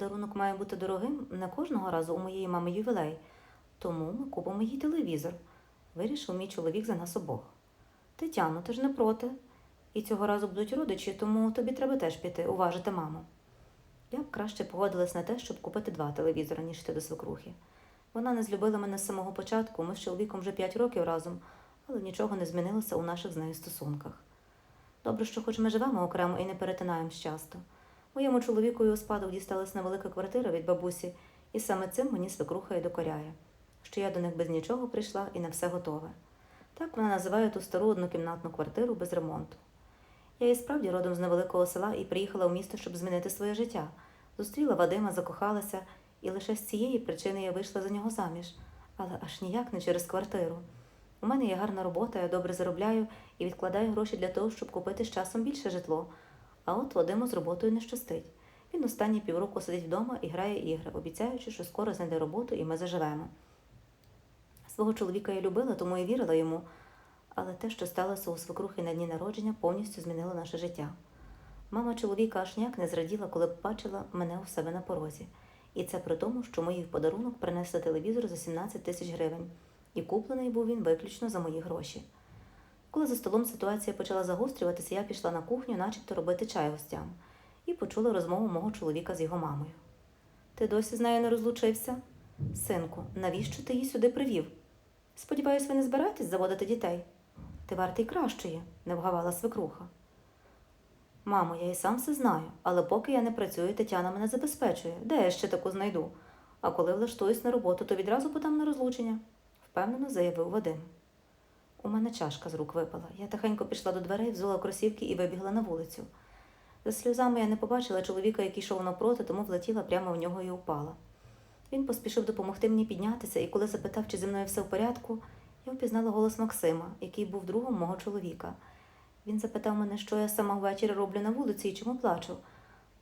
Подарунок має бути дорогим не кожного разу у моєї мами ювілей, тому ми купимо їй телевізор. Вирішив мій чоловік за нас обох. Тетяно, ти ж не проти. І цього разу будуть родичі, тому тобі треба теж піти, уважити маму. Я б краще погодилась на те, щоб купити два телевізори, ніж йти до свекрухи. Вона не злюбила мене з самого початку, ми з чоловіком вже п'ять років разом, але нічого не змінилося у наших з нею стосунках. Добре, що хоч ми живемо окремо і не перетинаємось часто. Моєму чоловікові у спадок дісталась невелика квартира від бабусі, і саме цим мені свекруха і докоряє, що я до них без нічого прийшла і на все готове. Так вона називає ту стару однокімнатну квартиру без ремонту. Я і справді родом з невеликого села і приїхала в місто, щоб змінити своє життя. Зустріла Вадима, закохалася, і лише з цієї причини я вийшла за нього заміж, але аж ніяк не через квартиру. У мене є гарна робота, я добре заробляю і відкладаю гроші для того, щоб купити з часом більше житло. А от Вадиму з роботою не щастить. Він останні півроку сидить вдома і грає ігри, обіцяючи, що скоро знайде роботу і ми заживемо. Свого чоловіка я любила, тому і вірила йому, але те, що сталося у свекрухи на дні народження, повністю змінило наше життя. Мама чоловіка аж ніяк не зраділа, коли побачила мене у себе на порозі. І це при тому, що мої в подарунок принесли телевізор за 17 тисяч гривень, і куплений був він виключно за мої гроші. Коли за столом ситуація почала загострюватися, я пішла на кухню, начебто робити чай гостям, і почула розмову мого чоловіка з його мамою. Ти досі з нею не розлучився? Синку, навіщо ти її сюди привів? Сподіваюсь, ви не збираєтесь заводити дітей? Ти вартий кращої, не вгавала свекруха. Мамо, я і сам все знаю, але поки я не працюю, Тетяна мене забезпечує. Де я ще таку знайду? А коли влаштуюсь на роботу, то відразу подам на розлучення, впевнено заявив Вадим. У мене чашка з рук випала. Я тихенько пішла до дверей, взула кросівки і вибігла на вулицю. За сльозами я не побачила чоловіка, який йшов навпроти, тому влетіла прямо в нього і упала. Він поспішив допомогти мені піднятися, і коли запитав, чи зі мною все в порядку, я впізнала голос Максима, який був другом мого чоловіка. Він запитав мене, що я сама ввечері роблю на вулиці і чому плачу.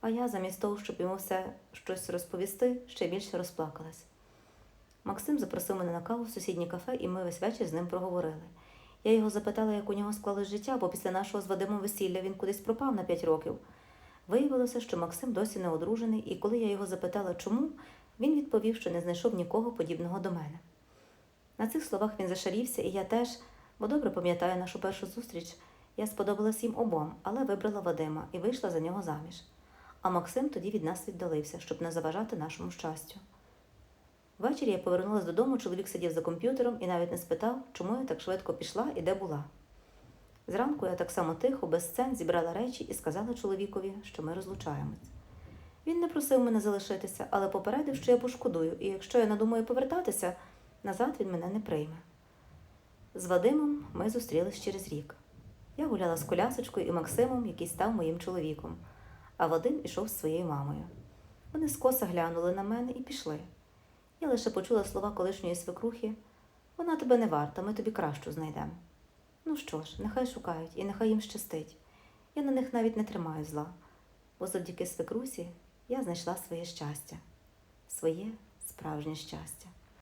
А я, замість того, щоб йому все щось розповісти, ще більше розплакалась. Максим запросив мене на каву в сусіднє кафе, і ми весь вечір з ним проговорили. Я його запитала, як у нього склалось життя, бо після нашого з Вадимом весілля він кудись пропав на п'ять років. Виявилося, що Максим досі не одружений, і коли я його запитала, чому, він відповів, що не знайшов нікого подібного до мене. На цих словах він зашарівся, і я теж, бо добре пам'ятаю нашу першу зустріч, я сподобалась їм обом, але вибрала Вадима і вийшла за нього заміж. А Максим тоді від нас віддалився, щоб не заважати нашому щастю. Ввечері я повернулася додому, чоловік сидів за комп'ютером і навіть не спитав, чому я так швидко пішла і де була. Зранку я так само тихо, без сцен, зібрала речі і сказала чоловікові, що ми розлучаємось. Він не просив мене залишитися, але попередив, що я пошкодую, і якщо я надумаю повертатися, назад він мене не прийме. З Вадимом ми зустрілись через рік. Я гуляла з колясочкою і Максимом, який став моїм чоловіком, а Вадим ішов з своєю мамою. Вони скоса глянули на мене і пішли. Я лише почула слова колишньої свекрухи вона тебе не варта, ми тобі кращу знайдемо. Ну що ж, нехай шукають і нехай їм щастить. Я на них навіть не тримаю зла, бо завдяки свекрусі я знайшла своє щастя, своє справжнє щастя.